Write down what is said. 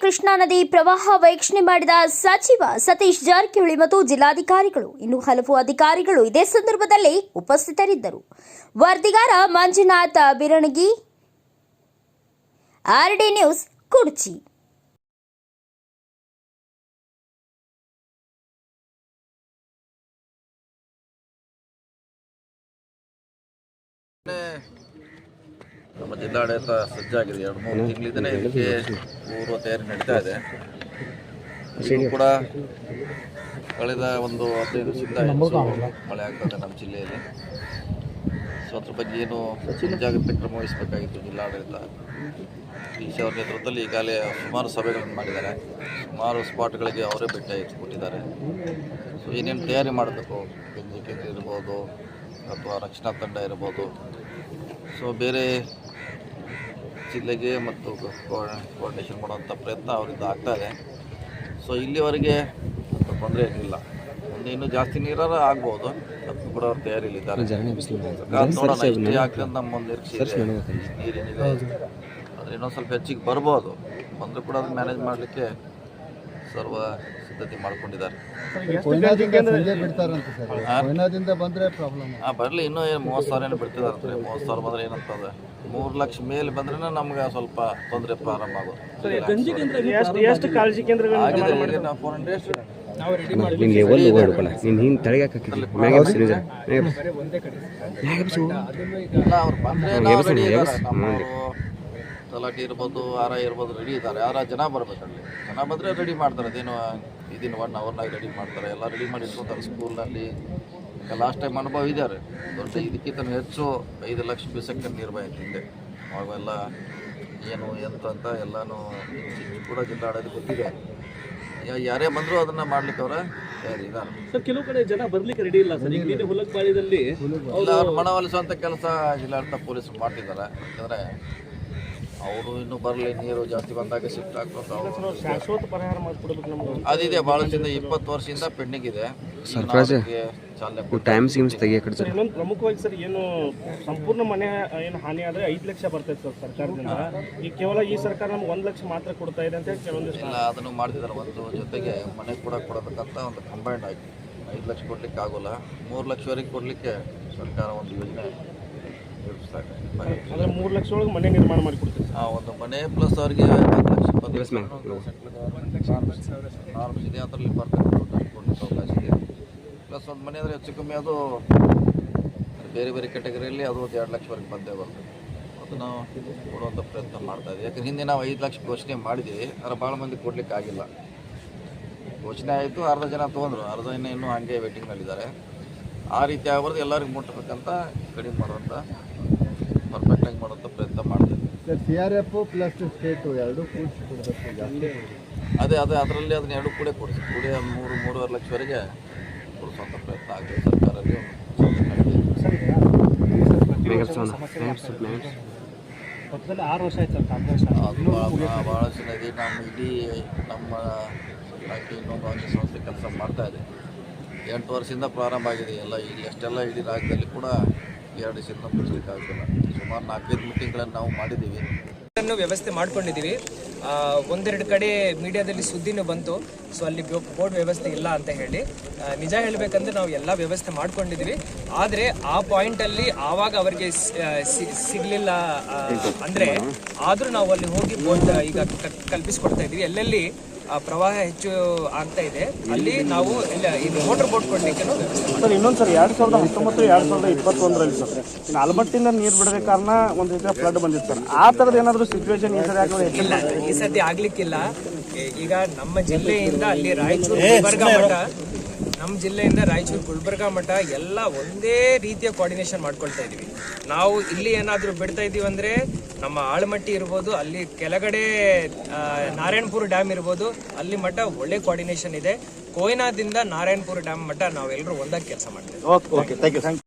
ಕೃಷ್ಣಾ ನದಿ ಪ್ರವಾಹ ವೀಕ್ಷಣೆ ಮಾಡಿದ ಸಚಿವ ಸತೀಶ್ ಜಾರಕಿಹೊಳಿ ಮತ್ತು ಜಿಲ್ಲಾಧಿಕಾರಿಗಳು. ಇನ್ನು ಹಲವು ಅಧಿಕಾರಿಗಳು ಇದೇ ಸಂದರ್ಭದಲ್ಲಿ ಉಪಸ್ಥಿತರಿದ್ದರು. ವರದಿಗಾರ ಮಂಜುನಾಥ ಬಿರಣಗಿ ಆರ್ಡಿ ನ್ಯೂಸ್ ಕುಡ್ಚಿ. ನಮ್ಮ ಜಿಲ್ಲಾಡಳಿತ ಸಜ್ಜಾಗಿದೆ. ಎರಡು ಮೂರು ತಿಂಗಳಿಂದನೇ ಇದಕ್ಕೆ ಪೂರ್ವ ತಯಾರಿ ನಡೀತಾ ಇದೆ. ಇದು ಕೂಡ ಕಳೆದ ಒಂದು ಹದಿನೈದು ದಿವಸದಿಂದ ಮಳೆ ಆಗ್ತದೆ ನಮ್ಮ ಜಿಲ್ಲೆಯಲ್ಲಿ. ಸೊ ಅದ್ರ ಬಗ್ಗೆ ಏನು ಮುಂಜಾಗ್ರತೆ ಕ್ರಮ ವಹಿಸಬೇಕಾಗಿತ್ತು ಜಿಲ್ಲಾಡಳಿತ. ಸಿ ಅವ್ರ ನೇತೃತ್ವದಲ್ಲಿ ಈಗಾಗಲೇ ಸುಮಾರು ಸಭೆಗಳನ್ನು ಮಾಡಿದ್ದಾರೆ. ಸುಮಾರು ಸ್ಪಾಟ್ಗಳಿಗೆ ಅವರೇ ಭೇಟಿ ಕೊಟ್ಟಿದ್ದಾರೆ. ಸೊ ಏನೇನು ತಯಾರಿ ಮಾಡಬೇಕು? ಗಂಜಿ ಕೇಂದ್ರ ಇರ್ಬೋದು ಅಥವಾ ರಕ್ಷಣಾ ತಂಡ ಇರ್ಬೋದು. ಸೊ ಬೇರೆ ಜಿಲ್ಲೆಗೆ ಮತ್ತು ಕೋಆರ್ಡಿನೇಷನ್ ಮಾಡುವಂಥ ಪ್ರಯತ್ನ ಅವರಿಂದ ಆಗ್ತಾ ಇದೆ. ಸೊ ಇಲ್ಲಿವರೆಗೆ ತೊಂದರೆ ಏನಿಲ್ಲ. ಇನ್ನೂ ಜಾಸ್ತಿ ನೀರಾರ ಆಗ್ಬೋದು. ಅದು ಕೂಡ ಅವ್ರು ತಯಾರಿಲಿ ನೋಡೋಣ ಇಷ್ಟೇ ಆಗ್ತದೆ ನಮ್ಮ ಒಂದು ನಿರೀಕ್ಷೆ ಆದರೆ ಇನ್ನೊಂದು ಸ್ವಲ್ಪ ಹೆಚ್ಚಿಗೆ ಬರ್ಬೋದು. ಬಂದರೂ ಕೂಡ ಅದನ್ನ ಮ್ಯಾನೇಜ್ ಮಾಡಲಿಕ್ಕೆ ಸರ್ವ ಸಿದ್ಧತೆ ಮಾಡ್ಕೊಂಡಿದ್ದಾರೆ. ಕೊಯ್ನಾದಿಂದ ಸಂಜೆ ಬಿಡ್ತಾರಂತೆ ಸರ್. ಕೊಯ್ನಾದಿಂದ ಬಂದ್ರೆ ಪ್ರಾಬ್ಲಮ್ ಹಾಂ ಬರಲಿ ಇನ್ನೂ ಏನು ಮೂವತ್ತು ಸಾವಿರ ಏನು ಬಿಡ್ತಿದ್ದಾರೆ ಮೂವತ್ತು ಸಾವಿರ ಬಂದರೆ ಏನಂತದೆ? ಮೂರು ಲಕ್ಷ ಮೇಲೆ ಬಂದ್ರೆ ನಮ್ಗೆ ಸ್ವಲ್ಪ ತೊಂದರೆ ಪ್ರಾರಂಭ ಆಗೋದು ನಾವು ಹಂಡ್ರೆಡ್ ನಿನ್ಗೆ ಒಂದು ಓಡ್ಕೊಳ ನೀನು ಹಿಂಗೆ ತಲೆಗೆ ಮ್ಯಾಗ ಮ್ಯಾಗ ಎಬ್ಸು ತಲಾಟಿ ಇರ್ಬೋದು ಆರ ಇರ್ಬೋದು ರೆಡಿ ಇದ್ದಾರೆ. ಯಾರ ಜನ ಬರ್ಬೇಕಲ್ಲಿ ಜನ ಬಂದರೆ ರೆಡಿ ಮಾಡ್ತಾರೆ. ಅದೇನು ಇದನ್ನು ಒನ್ ಅವರ್ನಾಗ ರೆಡಿ ಮಾಡ್ತಾರೆ. ಎಲ್ಲ ರೆಡಿ ಮಾಡಿ ಇಟ್ಕೊತಾರೆ ಸ್ಕೂಲ್ನಲ್ಲಿ ಲಾಸ್ಟ್ ಟೈಮ್ ಅನುಭವ ಇದ್ದಾರೆ. ದೊಡ್ಡ ಇದಕ್ಕಿಂತ ಹೆಚ್ಚು ಐದು ಲಕ್ಷ ಬ್ಯೂಸೆಕ್ ನೀರು ಹಿಂದೆ. ಅವಾಗೆಲ್ಲ ಏನು ಎಂತ ಅಂತ ಎಲ್ಲನೂ ಕೂಡ ಜಿಲ್ಲಾಡೋದು ಗೊತ್ತಿದೆ. ಯಾರೇ ಬಂದರೂ ಅದನ್ನ ಮಾಡ್ಲಿಕ್ಕೆ ಅವರ ತಯಾರಿ ಇದ್ದಾರೆ ಸರ್ ಕೆಲವು ಕಡೆ ಜನ ಬರ್ಲಿಕ್ಕೆ ರೆಡಿ ಇಲ್ಲ ಸರ್. ಈಗ ಹುಲಕ್ಬಾಳಿದಲ್ಲಿ ಅವ್ರು ಮನವೊಲಿಸುವಂಥ ಕೆಲಸ ಜಿಲ್ಲಾಡಳಿತ ಪೊಲೀಸರು ಮಾಡ್ತಿದ್ದಾರೆ. ಯಾಕಂದರೆ ಅವರು ಇನ್ನು ಬರಲಿ ನೀರು ಜಾಸ್ತಿ ಬಂದಾಗ ಶಿಫ್ಟ್ ಶಾಶ್ವತ ಪರಿಹಾರ ನಮ್ಗೆ. ಅದಿದೆ ಭಾಳಷ್ಟಿಂದ ಇಪ್ಪತ್ತು ವರ್ಷದಿಂದ ಪೆಂಡಿಂಗ್ ಇದೆ. ಸರ್ಫರಾಜ್? ಅದಕ್ಕೆ ಟೈಮ್ ಸೀಮ್ಸ್ ತೆಗಿಯಕ್ಕೆ ಕಡೆ ಸರ್ ಇನ್ನೊಂದು ಪ್ರಮುಖವಾಗಿ ಸರ್ ಏನು ಸಂಪೂರ್ಣ ಮನೆ ಏನು ಹಾನಿ ಆದರೆ ಐದು ಲಕ್ಷ ಬರ್ತೈತೆ ಸರ್ ಸರ್ಕಾರದಿಂದ. ಈಗ ಕೇವಲ ಈ ಸರ್ಕಾರ ನಮ್ಗೆ ಒಂದು ಲಕ್ಷ ಮಾತ್ರ ಕೊಡ್ತಾ ಇದೆ ಅಂತ ಹೇಳಿ ಕೆಲವೊಂದಿಷ್ಟು ಇಲ್ಲ ಅದನ್ನು ಮಾಡ್ತಿದ್ದಾರೆ. ಒಂದು ಜೊತೆಗೆ ಮನೆ ಕೂಡ ಕೊಡಬೇಕಂತ ಒಂದು ಕಂಬೈಂಡ್ ಆಗಿ ಐದು ಲಕ್ಷ ಕೊಡ್ಲಿಕ್ಕೆ ಆಗೋಲ್ಲ. ಮೂರು ಲಕ್ಷವರೆಗೆ ಕೊಡಲಿಕ್ಕೆ ಸರ್ಕಾರ ಒಂದು ಯೋಜನೆ ಅಂದರೆ ಮೂರು ಲಕ್ಷ ಒಳಗೆ ಮನೆ ನಿರ್ಮಾಣ ಮಾಡಿ ಕೊಡ್ತೀವಿ ಆ ಒಂದು ಮನೆ ಪ್ಲಸ್ ಅವರಿಗೆ ಹತ್ತು ಲಕ್ಷ ಇಪ್ಪತ್ತು ಲಕ್ಷ ಇದೆ. ಅದರಲ್ಲಿ ಇದೆ ಪ್ಲಸ್ ಒಂದು ಮನೆ ಅಂದರೆ ಹೆಚ್ಚು ಕಮ್ಮಿ ಅದು ಬೇರೆ ಬೇರೆ ಕ್ಯಾಟಗರಿಯಲ್ಲಿ ಅದು ಒಂದು ಎರಡು ಲಕ್ಷವರೆಗೆ ಬಂದೇ ಬರ್ತದೆ. ಅದು ನಾವು ಕೊಡುವಂಥ ಪ್ರಯತ್ನ ಮಾಡ್ತಾ ಇದ್ದೀವಿ. ಯಾಕಂದ್ರೆ ಹಿಂದೆ ನಾವು ಐದು ಲಕ್ಷ ಘೋಷಣೆ ಮಾಡಿದ್ದೀವಿ. ಅದರ ಭಾಳ ಮಂದಿ ಕೊಡಲಿಕ್ಕೆ ಆಗಿಲ್ಲ. ಘೋಷಣೆ ಆಯಿತು ಅರ್ಧ ಜನ ತೊಗೊಂಡ್ರು. ಅರ್ಧ ಜನ ಇನ್ನೂ ಹಾಗೆ ವೇಟಿಂಗ್ನಲ್ಲಿದ್ದಾರೆ ಆ ರೀತಿ ಆಗಬಾರ್ದು ಎಲ್ಲರಿಗೂ ಮುಟ್ಟಬೇಕಂತ ಕಡಿಮೆ ಮಾಡುವಂಥ ಪರ್ಫೆಕ್ಟಾಗಿ ಮಾಡುವಂಥ ಪ್ರಯತ್ನ ಮಾಡ್ತೀವಿ C R F plus state ಎರಡು ಕೂಡಿಸಿ ಅದೇ ಅದೇ ಅದರಲ್ಲಿ ಅದನ್ನ ಎರಡು ಕೂಡ ಕೊಡಿಸಿ. ಕೂಡ ಮೂರು ಮೂರುವರೆ ಲಕ್ಷವರೆಗೆ ಕೊಡಿಸುವಂಥ ಪ್ರಯತ್ನ ಆಗಲಿ ಸರ್ಕಾರಲ್ಲಿ. ಪಕ್ಕದಲ್ಲಿ ಆರು ವರ್ಷ ಆಯ್ತು ಕಾಂಗ್ರೆಸ್ ಅದು ಭಾಳ ಭಾಳ ಚೆನ್ನಾಗಿ ನಮ್ಮ ಇಡೀ ನಮ್ಮ ಇಲಾಖೆ ಇನ್ನೊಂದು ಅಂಗ ಸಂಸ್ಥೆ ಕೆಲಸ ಮಾಡ್ತಾ ಇದೆ. ಎಂಟು ವರ್ಷದಿಂದ ಪ್ರಾರಂಭ ಆಗಿದೆ. ಎಲ್ಲ ಇಲ್ಲಿ ಅಷ್ಟೆಲ್ಲ ಇಡೀ ರಾಜ್ಯದಲ್ಲಿ ಕೂಡ ಎರಡು ದಿವಸದಿಂದ ಮುಚ್ಚಲಿಕ್ಕೆ ಆಗಿಲ್ಲ ಸುಮಾರು ನಾಲ್ಕೈದು ಮೀಟಿಂಗ್ಗಳನ್ನು ನಾವು ಮಾಡಿದ್ದೀವಿ. ವ್ಯವಸ್ಥೆ ಮಾಡ್ಕೊಂಡಿದ್ದೀವಿ. ಒಂದೆರಡು ಕಡೆ ಮೀಡಿಯಾದಲ್ಲಿ ಸುದ್ದಿನೂ ಬಂತು. ಸೊ ಅಲ್ಲಿ ಬೋರ್ಡ್ ವ್ಯವಸ್ಥೆ ಇಲ್ಲ ಅಂತ ಹೇಳಿ. ನಿಜ ಹೇಳಬೇಕಂದ್ರೆ ನಾವು ಎಲ್ಲ ವ್ಯವಸ್ಥೆ ಮಾಡ್ಕೊಂಡಿದ್ವಿ. ಆದರೆ ಆ ಪಾಯಿಂಟಲ್ಲಿ ಆವಾಗ ಅವರಿಗೆ ಸಿಗಲಿಲ್ಲ ಅಂದರೆ ಆದರೂ ನಾವು ಅಲ್ಲಿ ಹೋಗಿ ಬೋರ್ಡ್ ಈಗ ಕಲ್ಪಿಸ್ಕೊಡ್ತಾ ಇದ್ವಿ. ಎಲ್ಲೆಲ್ಲಿ ಪ್ರವಾಹ ಹೆಚ್ಚು ಆಗ್ತಾ ಇದೆ. ಅಲ್ಲಿ ನಾವು ಇಲ್ಲ ಇದು ಮೋಟರ್ ಬೋಟ್ ಕೊಡ್ಲಿಕ್ಕೆ ಸರ್ ಇನ್ನೊಂದು ಸರ್ ಎರಡು ಸಾವಿರದ ಹತ್ತೊಂಬತ್ತು ಎರಡು ಸಾವಿರದ ಇಪ್ಪತ್ತೊಂದರಲ್ಲಿ ಸರ್. ಇನ್ನು ಆಲ್ಮಟ್ಟಿಂದ ನೀರು ಬಿಡದ ಕಾರಣ ಒಂದು ರೀತಿಯ ಫ್ಲಡ್ ಬಂದಿತ್ತು ಸರ್. ಆ ಥರದ್ದು ಏನಾದರೂ ಸಿಚುವೇಶನ್ ಈ ಸರಿ ಇಲ್ಲ ಈ ಸದ್ಯ ಆಗ್ಲಿಕ್ಕಿಲ್ಲ. ಈಗ ನಮ್ಮ ಜಿಲ್ಲೆಯಿಂದ ಅಲ್ಲಿ ರಾಯಚೂರು ಗುಲ್ಬರ್ಗ ಮಠ ಜಿಲ್ಲೆಯಿಂದ ರಾಯಚೂರು, ಗುಲ್ಬರ್ಗ ಮಠ ಎಲ್ಲ ಒಂದೇ ರೀತಿಯ ಕೋಆರ್ಡಿನೇಷನ್ ಮಾಡ್ಕೊಳ್ತಾ ಇದೀವಿ. ನಾವು ಇಲ್ಲಿ ಏನಾದರೂ ಬಿಡ್ತಾ ಇದೀವಿ ಅಂದ್ರೆ ನಮ್ಮ ಆಳ್ಮಟ್ಟಿ ಇರ್ಬೋದು, ಅಲ್ಲಿ ಕೆಳಗಡೆ ನಾರಾಯಣಪುರ ಡ್ಯಾಮ್ ಇರ್ಬೋದು, ಅಲ್ಲಿ ಮಠ ಒಳ್ಳೆ ಕೋಆರ್ಡಿನೇಷನ್ ಇದೆ. ಕೊಯ್ನಾದಿಂದ ನಾರಾಯಣಪುರ ಡ್ಯಾಮ್ ಮಠ ನಾವೆಲ್ಲರೂ ಒಂದಾಗಿ ಕೆಲಸ ಮಾಡ್ತೀವಿ ಓಕೆ ಥ್ಯಾಂಕ್ ಯು